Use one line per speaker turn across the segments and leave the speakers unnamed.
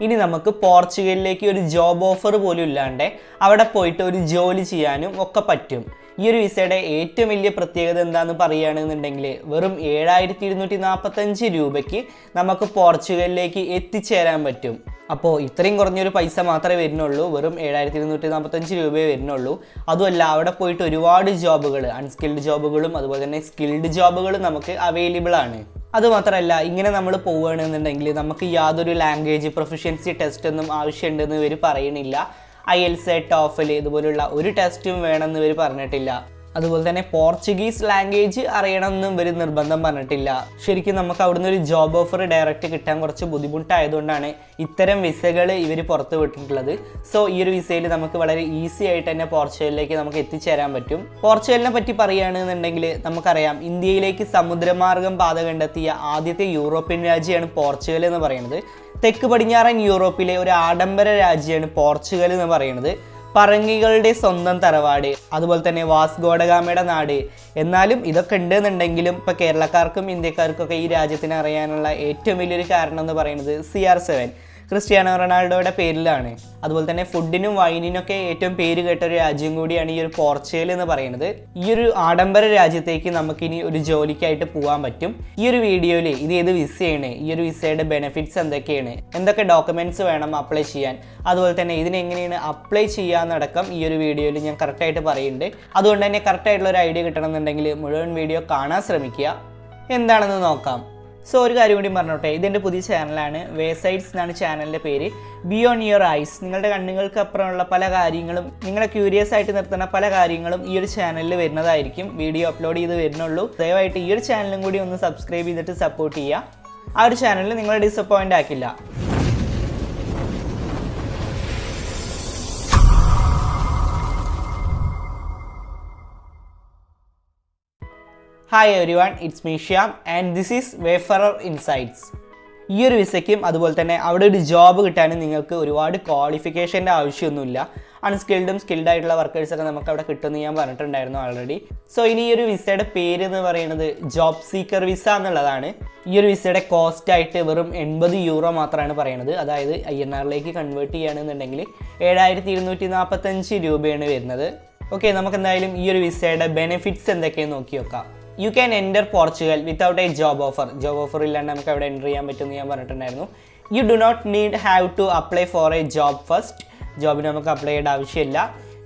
ഇനി നമുക്ക് പോർച്ചുഗലിലേക്ക് ഒരു ജോബ് ഓഫർ പോലും ഇല്ലാണ്ട് അവിടെ പോയിട്ട് ഒരു ജോലി ചെയ്യാനും ഒക്കെ പറ്റും. ഈ ഒരു വിസയുടെ ഏറ്റവും വലിയ പ്രത്യേകത എന്താന്ന് പറയുകയാണെന്നുണ്ടെങ്കിൽ വെറും ഏഴായിരത്തി ഇരുന്നൂറ്റി നാൽപ്പത്തഞ്ച് രൂപയ്ക്ക് നമുക്ക് പോർച്ചുഗലിലേക്ക് എത്തിച്ചേരാൻ പറ്റും. അപ്പോൾ ഇത്രയും കുറഞ്ഞൊരു പൈസ മാത്രമേ വരുന്നുള്ളൂ. വെറും ഏഴായിരത്തി ഇരുന്നൂറ്റി നാൽപ്പത്തഞ്ച് രൂപയെ വരുന്നുള്ളൂ. അതുമല്ല അവിടെ പോയിട്ട് ഒരുപാട് ജോബുകൾ അൺസ്കിൽഡ് ജോബുകളും അതുപോലെ തന്നെ സ്കിൽഡ് ജോബുകളും നമുക്ക് അവൈലബിൾ ആണ് അതുമാത്രമല്ല ഇങ്ങനെ നമ്മൾ പോവുകയാണെന്നുണ്ടെങ്കിൽ നമുക്ക് യാതൊരു ലാംഗ്വേജ് പ്രൊഫഷ്യൻസി ടെസ്റ്റ് ഒന്നും ആവശ്യമുണ്ടെന്ന് ഇവർ പറയണില്ല. ഐ എൽ സെ ടോഫൽ ഇതുപോലുള്ള ഒരു ടെസ്റ്റും വേണമെന്ന് ഇവർ പറഞ്ഞിട്ടില്ല. അതുപോലെ തന്നെ പോർച്ചുഗീസ് ലാംഗ്വേജ് അറിയണമെന്നും ഇവർ നിർബന്ധം പറഞ്ഞിട്ടില്ല. ശരിക്കും നമുക്ക് അവിടുന്ന് ഒരു ജോബ് ഓഫർ ഡയറക്റ്റ് കിട്ടാൻ കുറച്ച് ബുദ്ധിമുട്ടായതുകൊണ്ടാണ് ഇത്തരം വിസകൾ ഇവർ പുറത്ത് വിട്ടിട്ടുള്ളത്. സോ ഈ ഒരു വിസയിൽ നമുക്ക് വളരെ ഈസി ആയിട്ട് തന്നെ പോർച്ചുഗലിലേക്ക് നമുക്ക് എത്തിച്ചേരാൻ പറ്റും. പോർച്ചുഗലിനെ പറ്റി പറയുകയാണെന്നുണ്ടെങ്കിൽ നമുക്കറിയാം ഇന്ത്യയിലേക്ക് സമുദ്രമാർഗം പാത കണ്ടെത്തിയ ആദ്യത്തെ യൂറോപ്യൻ രാജ്യമാണ് പോർച്ചുഗൽ എന്ന് പറയുന്നത്. തെക്ക് പടിഞ്ഞാറൻ യൂറോപ്പിലെ ഒരു ആഡംബര രാജ്യമാണ് പോർച്ചുഗൽ എന്ന് പറയുന്നത്. പറങ്കികളുടെ സ്വന്തം തറവാട് അതുപോലെ തന്നെ വാസ്ഗോഡഗാമയുടെ നാട്. എന്നാലും ഇതൊക്കെ ഉണ്ടെന്നുണ്ടെങ്കിലും ഇപ്പോൾ കേരളക്കാർക്കും ഇന്ത്യക്കാർക്കൊക്കെ ഈ രാജ്യത്തിന് അറിയാനുള്ള ഏറ്റവും വലിയൊരു കാരണം എന്ന് പറയുന്നത് സി ആർ സെവൻ ക്രിസ്ത്യാനോ റൊണാൾഡോയുടെ പേരിലാണ്. അതുപോലെ തന്നെ ഫുഡിനും വൈനിനൊക്കെ ഏറ്റവും പേര് കേട്ട ഒരു രാജ്യം കൂടിയാണ് ഈ ഒരു പോർച്ചുഗൽ എന്ന് പറയുന്നത്. ഈ ഒരു ആഡംബര രാജ്യത്തേക്ക് നമുക്കിനി ഒരു ജോലിക്കായിട്ട് പോകാൻ പറ്റും. ഈ ഒരു വീഡിയോയിൽ ഇത് ഏത് വിസയാണ്? ഈ ഒരു വിസയുടെ ബെനിഫിറ്റ്സ് എന്തൊക്കെയാണ്? എന്തൊക്കെ ഡോക്യുമെന്റ്സ് വേണം അപ്ലൈ ചെയ്യാൻ? അതുപോലെ തന്നെ ഇതിനെങ്ങനെയാണ് അപ്ലൈ ചെയ്യാന്നടക്കം ഈ ഒരു വീഡിയോയിൽ ഞാൻ കറക്റ്റായിട്ട് പറയുന്നുണ്ട്. അതുകൊണ്ട് തന്നെ കറക്റ്റായിട്ടുള്ള ഒരു ഐഡിയ കിട്ടണമെന്നുണ്ടെങ്കിൽ മുഴുവൻ വീഡിയോ കാണാൻ ശ്രമിക്കുക. എന്താണെന്ന് നോക്കാം. സോ ഒരു കാര്യം കൂടി പറഞ്ഞോട്ടെ. ഇതെന്റെ പുതിയ ചാനലാണ് വേസൈഡ്സ് എന്നാണ് ചാനലിന്റെ പേര്. ബിയോൺ യുവർ ഐസ് നിങ്ങളുടെ കണ്ണുകൾക്ക് അപ്പുറമുള്ള പല കാര്യങ്ങളും നിങ്ങളെ ക്യൂരിയസ് ആയിട്ട് നിർത്തുന്ന പല കാര്യങ്ങളും ഈ ഒരു ചാനലിൽ വരുന്നതായിരിക്കും. വീഡിയോ അപ്ലോഡ് ചെയ്ത് വരുന്നുള്ളൂ. ദയവായിട്ട് ഈ ഒരു ചാനലും കൂടി ഒന്ന് സബ്സ്ക്രൈബ് ചെയ്തിട്ട് സപ്പോർട്ട് ചെയ്യുക. ആ ഒരു ചാനലിൽ നിങ്ങളെ disappoint ആക്കില്ല. Hi everyone it's me Shyam and this is wayfarer insights ഈ ഒരു വിസയ്ക്കും അതുപോലെ തന്നെ അവിടെ ഒരു ജോബ് കിട്ടാനും നിങ്ങൾക്ക് ഒരുപാട് ക്വാളിഫിക്കേഷന്റെ ആവശ്യമൊന്നുമില്ല. അൺസ്കിൽഡും സ്കിൽഡ് ആയിട്ടുള്ള വർക്കേഴ്സൊക്കെ നമുക്ക് അവിടെ കിട്ടുമെന്ന് ഞാൻ പറഞ്ഞിട്ടുണ്ടായിരുന്നു ഓൾറെഡി സോ ഇനി ഈ ഒരു വിസയുടെ പേര് എന്ന് പറയുന്നത് ജോബ് സീക്കർ വിസ എന്നുള്ളതാണ്. ഈ ഒരു വിസയുടെ കോസ്റ്റ് ആയിട്ട് വെറും എൺപത് യൂറോ മാത്രമാണ് പറയുന്നത്. അതായത് ഐ എൻ ആറിലേക്ക് കൺവേർട്ട് ചെയ്യുകയാണെന്നുണ്ടെങ്കിൽ ഏഴായിരത്തി ഇരുന്നൂറ്റി നാൽപ്പത്തഞ്ച് രൂപയാണ് വരുന്നത്. ഓക്കെ നമുക്ക് എന്തായാലും ഈ ഒരു വിസയുടെ ബെനിഫിറ്റ്സ് എന്തൊക്കെയെന്ന് നോക്കി നോക്കാം. You can enter Portugal without a job offer job offer ഇല്ലാണ്ട് നമുക്ക് അവിടെ എന്റർ ചെയ്യാൻ പറ്റുമെന്ന് ഞാൻ പറഞ്ഞിട്ടുണ്ടായിരുന്നു. You do not need have to apply for a job first ജോബിന് നമുക്ക് അപ്ലൈ ചെയ്യേണ്ട ആവശ്യമില്ല.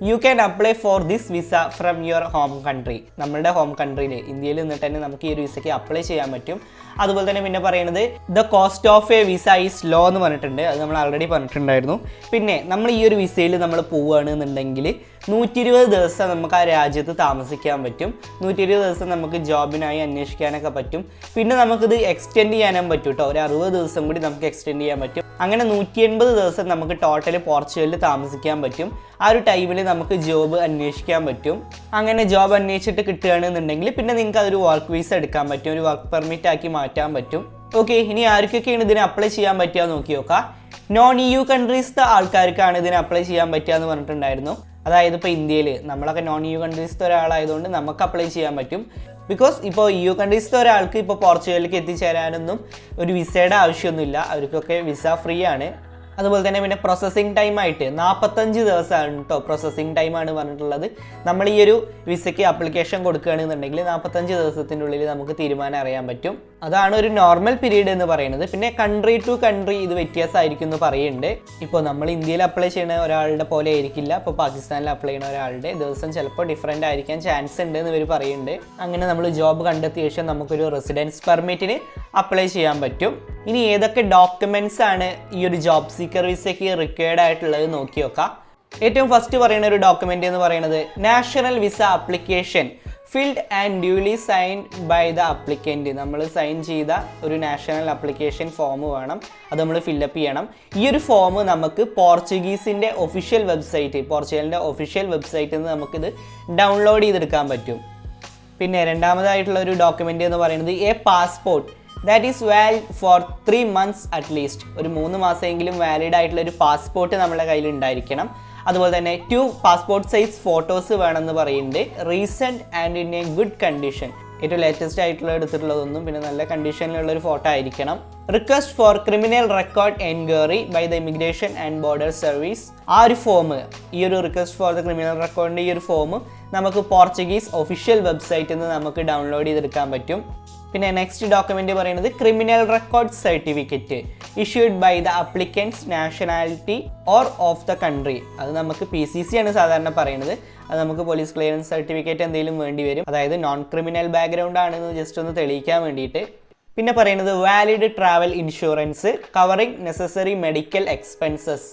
You can apply for this visa from your home country നമ്മളുടെ ഹോം കൺട്രിയിൽ ഇന്ത്യയിൽ നിന്നിട്ട് തന്നെ നമുക്ക് ഈ ഒരു വിസയ്ക്ക് അപ്ലൈ ചെയ്യാൻ പറ്റും. അതുപോലെ തന്നെ പിന്നെ പറയുന്നത് the cost of a visa is low എന്ന് പറഞ്ഞിട്ടുണ്ട്. അത് നമ്മൾ ആൾറെഡി പറഞ്ഞിട്ടുണ്ടായിരുന്നു. പിന്നെ നമ്മൾ ഈ ഒരു വിസയിൽ നമ്മൾ പോവുകയാണെന്നുണ്ടെങ്കിൽ നൂറ്റി ഇരുപത് ദിവസം നമുക്ക് ആ രാജ്യത്ത് താമസിക്കാൻ പറ്റും. നൂറ്റി ഇരുപത് ദിവസം നമുക്ക് ജോബിനായി അന്വേഷിക്കാനൊക്കെ പറ്റും. പിന്നെ നമുക്കിത് എക്സ്റ്റെൻഡ് ചെയ്യാനും പറ്റും കേട്ടോ ഒരു അറുപത് ദിവസം കൂടി നമുക്ക് എക്സ്റ്റെൻഡ് ചെയ്യാൻ പറ്റും. അങ്ങനെ നൂറ്റി എൺപത് ദിവസം നമുക്ക് ടോട്ടൽ പോർച്ചുഗലിൽ താമസിക്കാൻ പറ്റും. ആ ഒരു ടൈമിൽ നമുക്ക് ജോബ് അന്വേഷിക്കാൻ പറ്റും. അങ്ങനെ ജോബ് അന്വേഷിച്ചിട്ട് കിട്ടുകയാണെന്നുണ്ടെങ്കിൽ പിന്നെ നിങ്ങൾക്ക് അതൊരു വർക്ക് വീസ എടുക്കാൻ പറ്റും ഒരു വർക്ക് പെർമിറ്റ് ആക്കി മാറ്റാൻ പറ്റും. ഓക്കെ ഇനി ആർക്കൊക്കെയാണ് ഇതിന് അപ്ലൈ ചെയ്യാൻ പറ്റുക നോക്കി നോക്കാം. നോൺ ഇ യു കൺട്രീസിലെ ആൾക്കാർക്കാണ് ഇതിന് അപ്ലൈ ചെയ്യാൻ പറ്റുക എന്ന് പറഞ്ഞിട്ടുണ്ടായിരുന്നു. അതായത് ഇപ്പോൾ ഇന്ത്യയിൽ നമ്മളൊക്കെ നോൺ യു കൺട്രീസിലെ ഒരാളായതുകൊണ്ട് നമുക്ക് അപ്ലൈ ചെയ്യാൻ പറ്റും. ബിക്കോസ് ഇപ്പോൾ യു കൺട്രീസിലെ ഒരാൾക്ക് ഇപ്പോൾ പോർച്ചുഗലിലേക്ക് എത്തിച്ചേരാനൊന്നും ഒരു വിസയുടെ ആവശ്യമൊന്നുമില്ല. അവർക്കൊക്കെ വിസ ഫ്രീ ആണ്. അതുപോലെ തന്നെ പിന്നെ പ്രോസസ്സിങ് ടൈം ആയിട്ട് നാൽപ്പത്തഞ്ച് ദിവസമാണ് കേട്ടോ പ്രോസസ്സിങ് ടൈമാണ് പറഞ്ഞിട്ടുള്ളത്. നമ്മൾ ഈ ഒരു വിസയ്ക്ക് അപ്ലിക്കേഷൻ കൊടുക്കുകയാണെന്നുണ്ടെങ്കിൽ നാൽപ്പത്തഞ്ച് ദിവസത്തിനുള്ളിൽ നമുക്ക് തീരുമാനം അറിയാൻ പറ്റും. അതാണ് ഒരു നോർമൽ പീരീഡ് എന്ന് പറയുന്നത്. പിന്നെ കൺട്രി ടു കൺട്രി ഇത് വ്യത്യാസമായിരിക്കും എന്ന് പറയുന്നുണ്ട്. ഇപ്പോൾ നമ്മൾ ഇന്ത്യയിൽ അപ്ലൈ ചെയ്യുന്ന ഒരാളുടെ പോലെ ആയിരിക്കില്ല. ഇപ്പോൾ പാകിസ്ഥാനിൽ അപ്ലൈ ചെയ്യുന്ന ഒരാളുടെ ദിവസം ചിലപ്പോൾ ഡിഫറെന്റ് ആയിരിക്കാൻ ചാൻസ് ഉണ്ട് എന്ന് ഇവർ പറയുന്നുണ്ട്. അങ്ങനെ നമ്മൾ ജോബ് കണ്ടെത്തിയ ശേഷം നമുക്കൊരു റെസിഡൻസ് പെർമിറ്റിന് അപ്ലൈ ചെയ്യാൻ പറ്റും. ഇനി ഏതൊക്കെ ഡോക്യുമെന്റ്സ് ആണ് ഈ ഒരു ജോബ് സീക്കർ വിസയ്ക്ക് റിക്വയർഡ് ആയിട്ടുള്ളത് നോക്കി നോക്കാം. ഏറ്റവും ഫസ്റ്റ് പറയുന്ന ഒരു ഡോക്യുമെന്റ് എന്ന് പറയുന്നത് national visa application filled and duly signed by the applicant. നമ്മൾ സൈൻ ചെയ്ത ഒരു നാഷണൽ അപ്ലിക്കേഷൻ ഫോം വേണം. അത് നമ്മൾ ഫില്ലപ്പ് ചെയ്യണം. ഈ ഒരു ഫോം നമുക്ക് പോർച്ചുഗീസിന്റെ ഒഫീഷ്യൽ വെബ്സൈറ്റ് പോർച്ചുഗലിന്റെ ഒഫീഷ്യൽ വെബ്സൈറ്റിൽ നിന്ന് നമുക്കിത് ഡൗൺലോഡ് ചെയ്തെടുക്കാൻ പറ്റും. പിന്നെ രണ്ടാമതായിട്ടുള്ള ഒരു ഡോക്യുമെന്റ് എന്ന് പറയുന്നത് a passport. That is valid for three months at least ഒരു മൂന്ന് മാസമെങ്കിലും വാലിഡ് ആയിട്ടുള്ള ഒരു പാസ്പോർട്ട് നമ്മുടെ കയ്യിൽ ഉണ്ടായിരിക്കണം അതുപോലെ തന്നെ ടു പാസ്പോർട്ട് സൈസ് ഫോട്ടോസ് വേണമെന്ന് പറയുന്നുണ്ട്. Recent and in a good condition ഏറ്റവും ലേറ്റസ്റ്റ് ആയിട്ടുള്ള എടുത്തിട്ടുള്ളതൊന്നും പിന്നെ നല്ല കണ്ടീഷനിലുള്ള ഒരു ഫോട്ടോ ആയിരിക്കണം. Request for criminal record enquiry by the immigration and border service ആ ഒരു ഫോം ഈ ഒരു റിക്വസ്റ്റ് ഫോർ ദ ക്രിമിനൽ റെക്കോർഡിന്റെ ഈ ഒരു ഫോം നമുക്ക് പോർച്ചുഗീസ് ഒഫീഷ്യൽ വെബ്സൈറ്റിൽ നിന്ന് നമുക്ക് ഡൗൺലോഡ് ചെയ്തെടുക്കാൻ പറ്റും. പിന്നെ നെക്സ്റ്റ് ഡോക്യുമെന്റ് പറയുന്നത് criminal record certificate issued by the applicant's nationality or of the country അത് നമുക്ക് പി സി സി ആണ് സാധാരണ പറയുന്നത്. അത് നമുക്ക് പോലീസ് ക്ലിയറൻസ് സർട്ടിഫിക്കറ്റ് എന്തെങ്കിലും വേണ്ടി വരും. അതായത് നോൺ ക്രിമിനൽ ബാക്ക്ഗ്രൗണ്ട് ആണെന്ന് ജസ്റ്റ് ഒന്ന് തെളിയിക്കാൻ വേണ്ടിയിട്ട്. പിന്നെ പറയുന്നത് valid travel insurance covering necessary medical expenses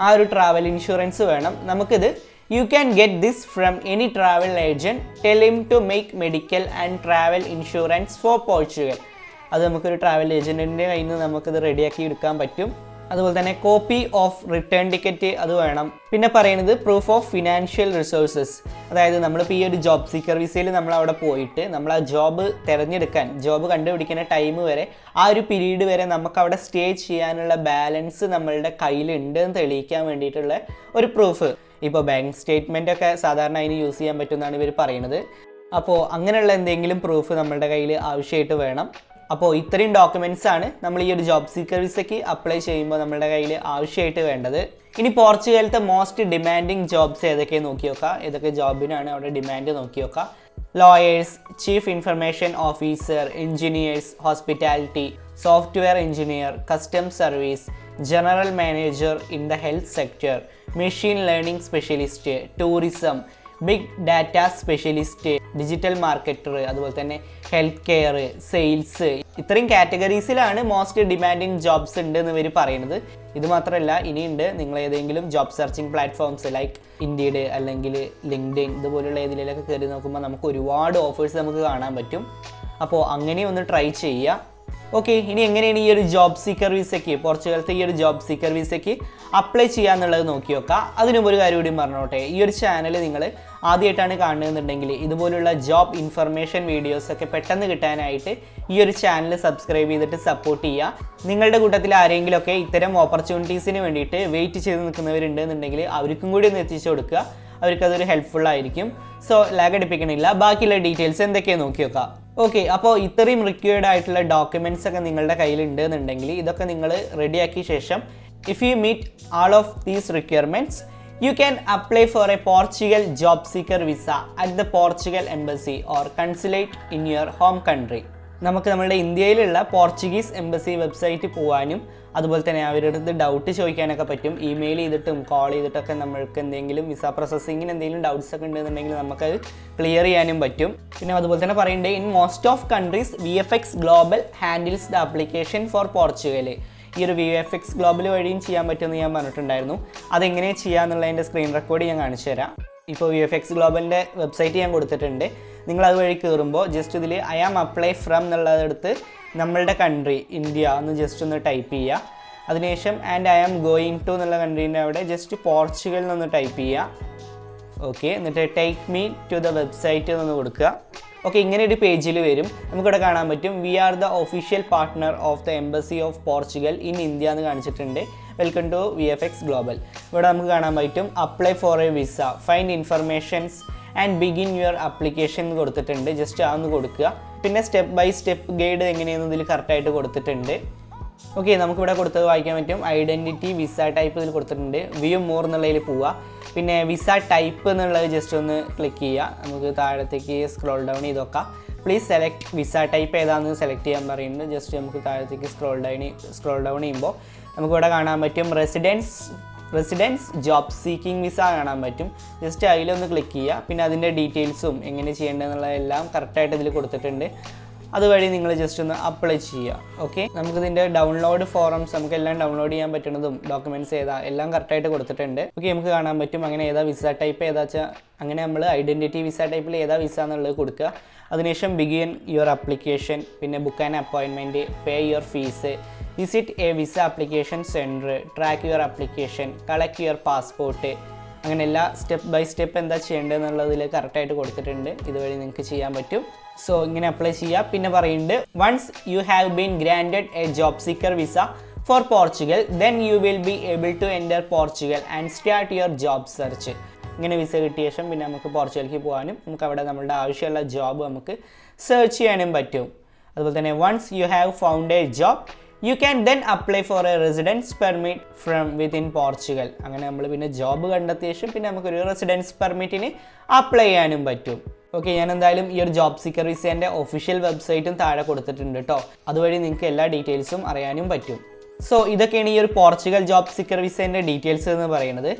ആ ഒരു ട്രാവൽ ഇൻഷുറൻസ് വേണം. നമുക്കിത് you can get this from any travel agent tell him to make medical and travel insurance for Portugal അത് നമുക്കൊരു ട്രാവൽ ഏജന്റിന്റെ കയ്യിൽ നിന്ന് നമുക്കത് റെഡിയാക്കി എടുക്കാൻ പറ്റും. അതുപോലെ തന്നെ കോപ്പി ഓഫ് റിട്ടേൺ ടിക്കറ്റ് അത് വേണം. പിന്നെ പറയുന്നത് പ്രൂഫ് ഓഫ് ഫിനാൻഷ്യൽ റിസോഴ്സസ് അതായത് നമ്മളിപ്പോൾ ഈ ഒരു ജോബ് സീക്കർ വിസയിൽ നമ്മൾ അവിടെ പോയിട്ട് നമ്മൾ ആ ജോബ് തിരഞ്ഞെടുക്കാൻ ജോബ് കണ്ടുപിടിക്കുന്ന ടൈം വരെ ആ ഒരു പീരീഡ് വരെ നമുക്ക് അവിടെ സ്റ്റേ ചെയ്യാനുള്ള ബാലൻസ് നമ്മളുടെ കയ്യിലുണ്ട് എന്ന് തെളിയിക്കാൻ വേണ്ടിയിട്ടുള്ള ഒരു പ്രൂഫ് ഇപ്പോൾ ബാങ്ക് സ്റ്റേറ്റ്മെന്റ് ഒക്കെ സാധാരണ അതിന് യൂസ് ചെയ്യാൻ പറ്റുമെന്നാണ് ഇവർ പറയുന്നത്. അപ്പോൾ അങ്ങനെയുള്ള എന്തെങ്കിലും പ്രൂഫ് നമ്മളുടെ കയ്യിൽ ആവശ്യമായിട്ട് വേണം. അപ്പോൾ ഇത്രയും ഡോക്യുമെന്റ്സ് ആണ് നമ്മൾ ഈ ഒരു ജോബ് സീക്കർ വിസയ്ക്ക് അപ്ലൈ ചെയ്യുമ്പോൾ നമ്മുടെ കയ്യിൽ ആവശ്യമായിട്ട് വേണ്ടത്. ഇനി പോർച്ചുഗലത്തെ മോസ്റ്റ് ഡിമാൻഡിങ് ജോബ്സ് ഏതൊക്കെ നോക്കി നോക്കാം. ഏതൊക്കെ ജോബിനാണ് അവിടെ ഡിമാൻഡ് നോക്കി നോക്കാം. Lawyers chief information officer engineers hospitality software engineer custom service general manager in the health sector machine learning specialist tourism big data specialist digital marketer അതുപോലെ തന്നെ ഹെൽത്ത് കെയർ സെയിൽസ് ഇത്രയും കാറ്റഗറീസിലാണ് മോസ്റ്റ് ഡിമാൻഡിങ് ജോബ്സ് ഉണ്ട് എന്ന് ഇവർ പറയുന്നത്. ഇത് മാത്രമല്ല ഇനിയുണ്ട് നിങ്ങൾ ഏതെങ്കിലും job searching platforms like Indeed അല്ലെങ്കിൽ ലിങ്ക്ഡിൻ ഇതുപോലുള്ള ഏതിലൊക്കെ കയറി നോക്കുമ്പോൾ നമുക്ക് ഒരുപാട് ഓഫേഴ്സ് നമുക്ക് കാണാൻ പറ്റും. അപ്പോൾ അങ്ങനെ ഒന്ന് ട്രൈ ചെയ്യുക. ഓക്കെ ഇനി എങ്ങനെയാണ് ഈ ഒരു ജോബ് സീക്കർ വിസയ്ക്ക് പോർച്ചുഗലത്തെ ഈ ഒരു ജോബ് സീക്കർ വിസയ്ക്ക് അപ്ലൈ ചെയ്യാന്നുള്ളത് നോക്കി നോക്കാം അതിനും ഒരു കാര്യം കൂടി പറഞ്ഞോട്ടെ ഈ ഒരു ചാനൽ നിങ്ങൾ ആദ്യമായിട്ടാണ് കാണുന്നുണ്ടെങ്കിൽ ഇതുപോലുള്ള ജോബ് ഇൻഫർമേഷൻ വീഡിയോസ് ഒക്കെ പെട്ടെന്ന് കിട്ടാനായിട്ട് ഈ ഒരു ചാനൽ സബ്സ്ക്രൈബ് ചെയ്തിട്ട് സപ്പോർട്ട് ചെയ്യുക. നിങ്ങളുടെ കൂട്ടത്തിൽ ആരെങ്കിലുമൊക്കെ ഇത്തരം ഓപ്പർച്യൂണിറ്റീസിന് വേണ്ടിയിട്ട് വെയിറ്റ് ചെയ്ത് നിൽക്കുന്നവരുണ്ടെന്നുണ്ടെങ്കിൽ അവർക്കും കൂടി ഒന്ന് എത്തിച്ചു കൊടുക്കുക. അവർക്കതൊരു ഹെൽപ്ഫുൾ ആയിരിക്കും. സോ ലാഗ് അടിപ്പിക്കണില്ല. ബാക്കിയുള്ള ഡീറ്റെയിൽസ് എന്തൊക്കെയാണ് നോക്കി നോക്കാം ഓക്കെ അപ്പോൾ ഇത്രയും റിക്വയർഡ് ആയിട്ടുള്ള ഡോക്യുമെന്റ്സ് ഒക്കെ നിങ്ങളുടെ കയ്യിലുണ്ട് എന്നുണ്ടെങ്കിൽ ഇതൊക്കെ നിങ്ങൾ റെഡിയാക്കിയ ശേഷം if you meet all of these requirements you can apply for a Portugal job seeker visa at the Portugal embassy or consulate in your home country നമുക്ക് നമ്മുടെ ഇന്ത്യയിലുള്ള പോർച്ചുഗീസ് എംബസി വെബ്സൈറ്റ് പോകാനും അതുപോലെ തന്നെ അവരുടെ അടുത്ത് ഡൗട്ട് ചോദിക്കാനൊക്കെ പറ്റും. ഇമെയിൽ ചെയ്തിട്ടും കോൾ ചെയ്തിട്ടൊക്കെ നമ്മൾക്ക് എന്തെങ്കിലും വിസ പ്രോസസ്സിങ്ങിന് എന്തെങ്കിലും ഡൗട്ട്സ് ഒക്കെ ഉണ്ടെന്നുണ്ടെങ്കിൽ നമുക്കത് ക്ലിയർ ചെയ്യാനും പറ്റും. പിന്നെ അതുപോലെ തന്നെ പറയേണ്ടത് in most of countries V F X global handles the application for Portugal ഈ ഒരു വി എഫ് എക്സ് ഗ്ലോബൽ വഴിയും ചെയ്യാൻ പറ്റുമെന്ന് ഞാൻ പറഞ്ഞിട്ടുണ്ടായിരുന്നു. അതെങ്ങനെ ചെയ്യാന്നുള്ളതിന്റെ സ്ക്രീൻ റെക്കോർഡ് ഞാൻ കാണിച്ചു തരാം ഇപ്പോൾ വി എഫ് എക്സ് ഗ്ലോബലിന്റെ വെബ്സൈറ്റ് ഞാൻ കൊടുത്തിട്ടുണ്ട്. നിങ്ങൾ അതുവഴി കയറുമ്പോൾ ജസ്റ്റ് ഇതിൽ ഐ ആം അപ്ലൈ ഫ്രം എന്നുള്ളതെടുത്ത് നമ്മളുടെ കൺട്രി ഇന്ത്യ എന്ന് ജസ്റ്റ് ഒന്ന് ടൈപ്പ് ചെയ്യുക അതിനുശേഷം and I am going to എന്നുള്ള കൺട്രീന്റെ അവിടെ ജസ്റ്റ് പോർച്ചുഗൽ എന്നൊന്ന് ടൈപ്പ് ചെയ്യുക ഓക്കെ എന്നിട്ട് take me to the website എന്നൊന്ന് കൊടുക്കുക. ഓക്കെ ഇങ്ങനെ ഒരു പേജിൽ വരും. നമുക്കിവിടെ കാണാൻ പറ്റും. We are the official partner of the embassy of Portugal in India എന്ന് കാണിച്ചിട്ടുണ്ട്. Welcome to V F X global ഇവിടെ നമുക്ക് കാണാൻ പറ്റും. Apply for a visa find informations and begin your application കൊടുത്തിട്ടുണ്ട്. ജസ്റ്റ് ആന്ന് കൊടുക്കുക. പിന്നെ സ്റ്റെപ്പ് ബൈ സ്റ്റെപ്പ് ഗൈഡ് എങ്ങനെയാണ് ഇതിൽ കറക്റ്റായിട്ട് കൊടുത്തിട്ടുണ്ട്. ഓക്കെ നമുക്കിവിടെ കൊടുത്തത് വായിക്കാൻ പറ്റും. ഐഡന്റിറ്റി വിസ ടൈപ്പ് ഇതിൽ കൊടുത്തിട്ടുണ്ട്. വ്യൂ മോർ എന്നുള്ളതിൽ പോവുക. പിന്നെ വിസ ടൈപ്പ് എന്നുള്ളത് ജസ്റ്റ് ഒന്ന് ക്ലിക്ക് ചെയ്യുക. നമുക്ക് താഴത്തേക്ക് സ്ക്രോൾ ഡൗൺ ചെയ്ത് നോക്കാം. പ്ലീസ് സെലക്ട് വിസ ടൈപ്പ് ഏതാണെന്ന് സെലക്ട് ചെയ്യാൻ പറയുന്നുണ്ട്. ജസ്റ്റ് നമുക്ക് താഴത്തേക്ക് സ്ക്രോൾ ഡൗൺ സ്ക്രോൾ ഡൗൺ ചെയ്യുമ്പോൾ നമുക്കിവിടെ കാണാൻ പറ്റും. Residence residence job seeking visa കാണാൻ പറ്റും. ജസ്റ്റ് അതിലൊന്ന് ക്ലിക്ക് ചെയ്യുക. പിന്നെ അതിന്റെ ഡീറ്റെയിൽസും എങ്ങനെ ചെയ്യേണ്ടതെന്നുള്ളതെല്ലാം കറക്റ്റായിട്ട് ഇതിൽ കൊടുത്തിട്ടുണ്ട്. അതുവഴി നിങ്ങൾ ജസ്റ്റ് ഒന്ന് അപ്ലൈ ചെയ്യുക. ഓക്കെ നമുക്കിതിന്റെ ഡൗൺലോഡ് ഫോറംസ് നമുക്ക് എല്ലാം ഡൗൺലോഡ് ചെയ്യാൻ പറ്റുന്നതും ഡോക്യുമെന്റ്സ് ഏതാ എല്ലാം കറക്റ്റായിട്ട് കൊടുത്തിട്ടുണ്ട്. ഓക്കെ നമുക്ക് കാണാൻ പറ്റും അങ്ങനെ ഏതാ വിസ ടൈപ്പ് ഏതാ വെച്ചാൽ അങ്ങനെ നമ്മൾ ഐഡന്റിറ്റി വിസ ടൈപ്പിൽ ഏതാ വിസ എന്നുള്ളത് കൊടുക്കുക. അതിനുശേഷം ബിഗിൻ യുവർ അപ്ലിക്കേഷൻ പിന്നെ book and അപ്പോയിൻമെന്റ് pay your fees visit a visa application centre track your application collect your passport അങ്ങനെ എല്ലാ സ്റ്റെപ്പ് ബൈ സ്റ്റെപ്പ് എന്താ ചെയ്യേണ്ടതെന്നുള്ളതിൽ കറക്റ്റായിട്ട് കൊടുത്തിട്ടുണ്ട്. ഇതുവഴി നിങ്ങൾക്ക് ചെയ്യാൻ പറ്റും. സോ ഇങ്ങനെ അപ്ലൈ ചെയ്യുക പിന്നെ പറയുന്നുണ്ട് once you have been granted a job seeker visa for Portugal then you will be able to enter Portugal and start your job search ഇങ്ങനെ വിസ കിട്ടിയ ശേഷം പിന്നെ നമുക്ക് പോർച്ചുഗലിലേക്ക് പോകാനും നമുക്ക് അവിടെ നമ്മളുടെ ആവശ്യമുള്ള ജോബ് നമുക്ക് സെർച്ച് ചെയ്യാനും പറ്റും. അതുപോലെ തന്നെ once you have found a job you can then apply for a residence permit from within Portugal അങ്ങനെ നമ്മൾ പിന്നെ ജോബ് കണ്ടെത്തിയ ശേഷം പിന്നെ നമുക്കൊരു റെസിഡൻസ് പെർമിറ്റിന് അപ്ലൈ ചെയ്യാനും പറ്റും. ഓക്കെ ഞാൻ എന്തായാലും ഈ ഒരു ജോബ് സീക്കർ വിസേന്റെ ഒഫീഷ്യൽ വെബ്സൈറ്റും താഴെ കൊടുത്തിട്ടുണ്ട് കേട്ടോ അതുവഴി നിങ്ങൾക്ക് എല്ലാ ഡീറ്റെയിൽസും അറിയാനും പറ്റും. സോ ഇതൊക്കെയാണ് ഈ ഒരു പോർച്ചുഗൽ ജോബ് സീക്കർ വിസേന്റെ ഡീറ്റെയിൽസ് എന്ന് പറയുന്നത്.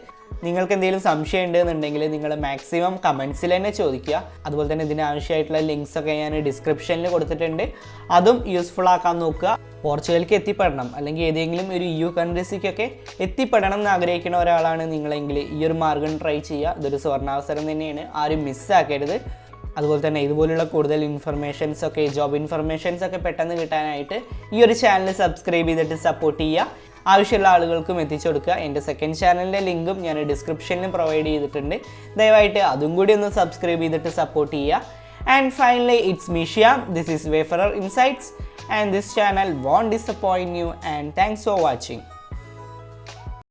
നിങ്ങൾക്ക് എന്തെങ്കിലും സംശയം ഉണ്ടെന്നുണ്ടെങ്കിൽ നിങ്ങൾ മാക്സിമം കമൻസിൽ തന്നെ ചോദിക്കുക. അതുപോലെ തന്നെ ഇതിന് ആവശ്യമായിട്ടുള്ള ലിങ്ക്സ് ഒക്കെ ഞാൻ ഡിസ്ക്രിപ്ഷനിൽ കൊടുത്തിട്ടുണ്ട്. അതും യൂസ്ഫുൾ ആക്കാൻ നോക്കുക. പോർച്ചുഗലിലേക്ക് എത്തിപ്പെടണം. അല്ലെങ്കിൽ ഏതെങ്കിലും ഒരു യു കൺട്രീസിക്കൊക്കെ എത്തിപ്പെടണം എന്ന് ആഗ്രഹിക്കുന്ന ഒരാളാണ് നിങ്ങളെങ്കിൽ ഈ ഒരു മാർഗം ട്രൈ ചെയ്യുക. ഇതൊരു സ്വർണാവസരം തന്നെയാണ്. ആരും മിസ്സാക്കരുത് അതുപോലെ തന്നെ ഇതുപോലുള്ള കൂടുതൽ ഇൻഫർമേഷൻസ് ഒക്കെ ജോബ് ഇൻഫർമേഷൻസ് ഒക്കെ പെട്ടെന്ന് കിട്ടാനായിട്ട് ഈ ഒരു ചാനൽ സബ്സ്ക്രൈബ് ചെയ്തിട്ട് സപ്പോർട്ട് ചെയ്യുക. ആവശ്യമുള്ള ആളുകൾക്കും എത്തിച്ചു കൊടുക്കുക. എന്റെ സെക്കൻഡ് ചാനലിന്റെ ലിങ്കും ഞാൻ ഡിസ്ക്രിപ്ഷനിൽ പ്രൊവൈഡ് ചെയ്തിട്ടുണ്ട്. ദയവായിട്ട് അതും കൂടി ഒന്ന് സബ്സ്ക്രൈബ് ചെയ്തിട്ട് സപ്പോർട്ട് ചെയ്യുക. And finally it's Mishya this is Wayfarer Insights and this channel won't disappoint you and thanks for watching